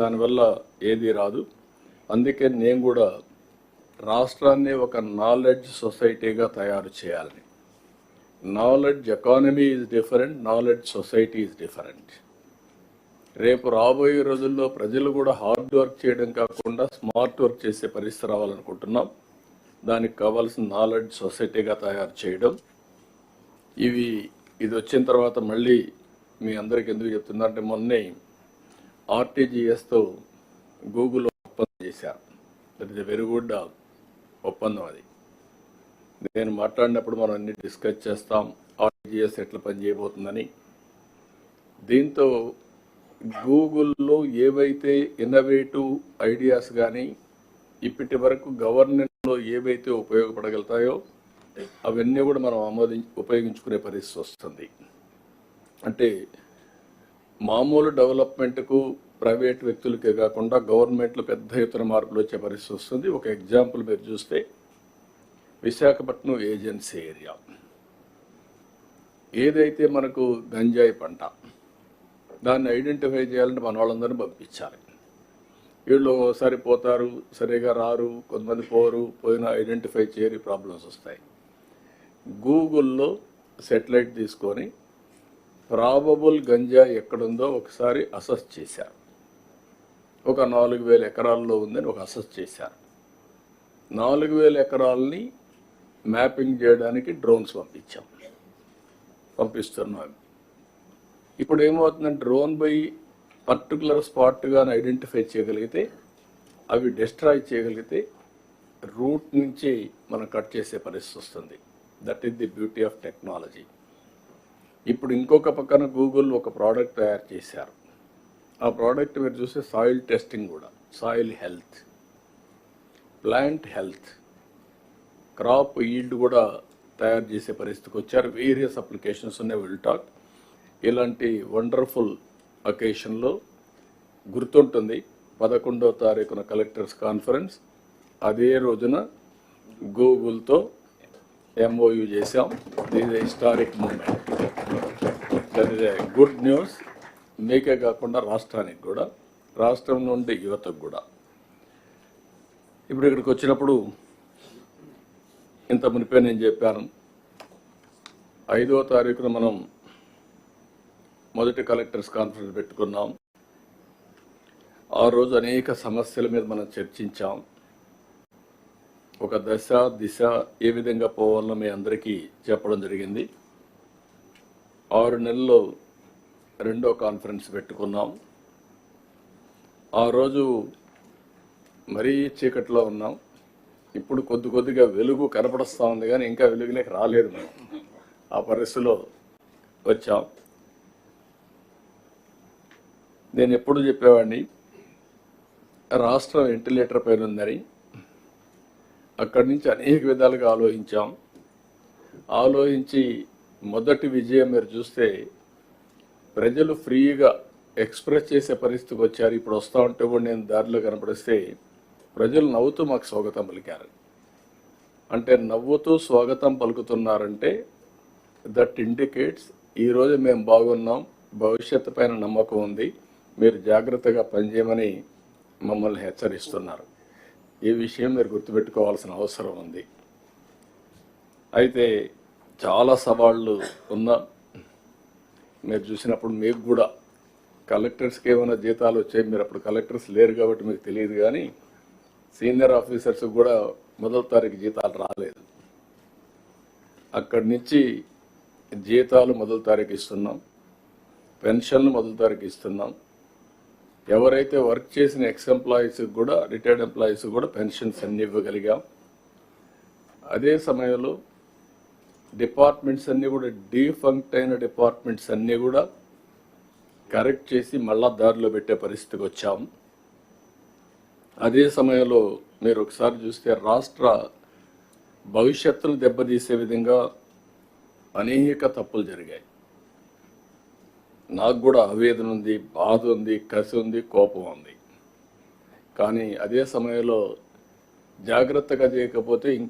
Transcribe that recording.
దానివల్ల ఏది రాదు. అందుకే నేను కూడా రాష్ట్రాన్ని ఒక నాలెడ్జ్ సొసైటీగా తయారు చేయాలని knowledge economy is different knowledge society is different. రేపు రాబోయే రోజుల్లో ప్రజలు కూడా హార్డ్ వర్క్ చేయడం కాకుండా స్మార్ట్ వర్క్ చేసే పరిస్థితి రావాలనుకుంటున్నాం. దానికి కావాల్సిన నాలెడ్జ్ సొసైటీగా తయారు చేయడం. ఇవి ఇది వచ్చిన తర్వాత మళ్ళీ మీ అందరికి ఎందుకు చెప్తున్నా అంటే మొన్నే ఆర్టీజీఎస్తో గూగుల్ ఒప్పందం చేశారు దట్ ఇస్ వెరీ గుడ్ ఒప్పందం అది. నేను మాట్లాడినప్పుడు మనం అన్ని డిస్కస్ చేస్తాం ఆర్టీజీఎస్ ఎట్లా పనిచేయబోతుందని దీంతో గూగుల్లో ఏవైతే ఇన్నోవేటివ్ ఐడియాస్ కానీ ఇప్పటి వరకు గవర్నెన్స్లో ఏవైతే ఉపయోగపడగలుగుతాయో అవన్నీ కూడా మనం ఆమోది ఉపయోగించుకునే పరిస్థితి వస్తుంది. అంటే మామూలు డెవలప్మెంట్కు ప్రైవేట్ వ్యక్తులకే కాకుండా గవర్నమెంట్లో పెద్ద ఎత్తున మార్పులు వచ్చే పరిస్థితి వస్తుంది. ఒక ఎగ్జాంపుల్ మీరు చూస్తే విశాఖపట్నం ఏజెన్సీ ఏరియా. ఏదైతే మనకు గంజాయి పంట దాన్ని ఐడెంటిఫై చేయాలంటే మన వాళ్ళందరినీ పంపించాలి. వీళ్ళు ఒకసారి పోతారు సరిగా రారు కొంతమంది పోరు పోయినా ఐడెంటిఫై చేయని ప్రాబ్లమ్స్ వస్తాయి. గూగుల్లో సెటిలైట్ తీసుకొని ప్రాబబుల్ గంజా ఎక్కడుందో ఒకసారి అసెస్ చేశారు. ఒక నాలుగు వేల ఎకరాల్లో ఉందని ఒక అసెస్ చేశారు. నాలుగు వేల ఎకరాలని మ్యాపింగ్ చేయడానికి డ్రోన్స్ పంపించాం. పంపిస్తున్నాం. ఇప్పుడు ఏమవుతుందంటే డ్రోన్ పోయి పర్టికులర్ స్పాట్గా ఐడెంటిఫై చేయగలిగితే అవి డిస్ట్రాయ్ చేయగలిగితే రూట్ నుంచి మనం కట్ చేసే పరిస్థితి వస్తుంది. That is the beauty of technology ఇప్పుడు ఇంకొక పక్కన గూగుల్ ఒక ప్రోడక్ట్ తయారు చేశారు. ఆ ప్రోడక్ట్ మీరు చూస్తే సాయిల్ టెస్టింగ్ కూడా. Soil health plant health crop yield కూడా తయారు చేసే పరిస్థితికి వచ్చారు. వేరియస్ అప్లికేషన్స్ ఉన్నాయి విల్ టాక్ ఇలాంటి వండర్ఫుల్ అకేషన్లో గుర్తుంటుంది. పదకొండవ తారీఖున కలెక్టర్స్ కాన్ఫరెన్స్ అదే రోజున గూగుల్తో ఎంఓయు చేశాం. This historic moment that is a good news మీకే కాకుండా రాష్ట్రానికి కూడా రాష్ట్రం నుండి యువతకు కూడా. ఇప్పుడు ఇక్కడికి వచ్చినప్పుడు ఇంత మునిపే నేను చెప్పాను. ఐదవ తారీఖున మనం మొదటి కలెక్టర్స్ కాన్ఫరెన్స్ పెట్టుకున్నాం. ఆ రోజు అనేక సమస్యల మీద మనం చర్చించాం. ఒక దశ దిశ ఏ విధంగా పోవాలో మీ అందరికీ చెప్పడం జరిగింది. ఆరు నెలల్లో రెండో కాన్ఫరెన్స్ పెట్టుకున్నాం. ఆ రోజు మరీ చీకట్లో ఉన్నాం. ఇప్పుడు కొద్ది కొద్దిగా వెలుగు కనపడస్తూ ఉంది కానీ ఇంకా వెలుగులోకి రాలేదు మనం. ఆ పరిస్థితిలో వచ్చాం. నేను ఎప్పుడు చెప్పేవాడిని రాష్ట్రం వెంటిలేటర్ పైన ఉందని. అక్కడి నుంచి అనేక విధాలుగా ఆలోచించాం. ఆలోచించి మొదటి విజయం మీరు చూస్తే ప్రజలు ఫ్రీగా ఎక్స్ప్రెస్ చేసే పరిస్థితికి వచ్చారు ఇప్పుడు వస్తూ ఉంటే కూడా నేను దారిలో కనపడిస్తే ప్రజలు నవ్వుతూ మాకు స్వాగతం పలికారు. అంటే నవ్వుతూ స్వాగతం పలుకుతున్నారంటే దట్ ఇండికేట్స్ ఈరోజు మేము బాగున్నాం భవిష్యత్తు పైన నమ్మకం ఉంది మీరు జాగ్రత్తగా పనిచేయమని మమ్మల్ని హెచ్చరిస్తున్నారు. ఈ విషయం మీరు గుర్తుపెట్టుకోవాల్సిన అవసరం ఉంది. అయితే చాలా సవాళ్ళు ఉన్నా మీరు చూసినప్పుడు మీకు కూడా కలెక్టర్స్కి ఏమైనా జీతాలు వచ్చాయి మీరు అప్పుడు కలెక్టర్స్ లేరు కాబట్టి మీకు తెలియదు కానీ సీనియర్ ఆఫీసర్స్ కూడా మొదటి తారీఖు జీతాలు రాలేదు. అక్కడి నుంచి జీతాలు మొదటి తారీఖు ఇస్తున్నాం. పెన్షన్లు మొదటి తారీఖు ఇస్తున్నాం. ఎవరైతే వర్క్ చేసిన ఎక్స్ ఎంప్లాయీస్కి కూడా రిటైర్డ్ ఎంప్లాయీస్ కూడా పెన్షన్స్ అన్ని ఇవ్వగలిగాం. అదే సమయంలో డిపార్ట్మెంట్స్ అన్నీ కూడా డీఫంక్ట్ అయిన డిపార్ట్మెంట్స్ అన్నీ కూడా కరెక్ట్ చేసి మళ్ళా దారిలో పెట్టే పరిస్థితికి వచ్చాం. అదే సమయంలో మీరు ఒకసారి చూస్తే రాష్ట్ర భవిష్యత్తును దెబ్బతీసే విధంగా అనేక తప్పులు జరిగాయి. నాకు కూడా ఆవేదన ఉంది బాధ ఉంది కసి ఉంది కోపం ఉంది. కానీ అదే సమయంలో జాగ్రత్తగా చేయకపోతే ఇంకా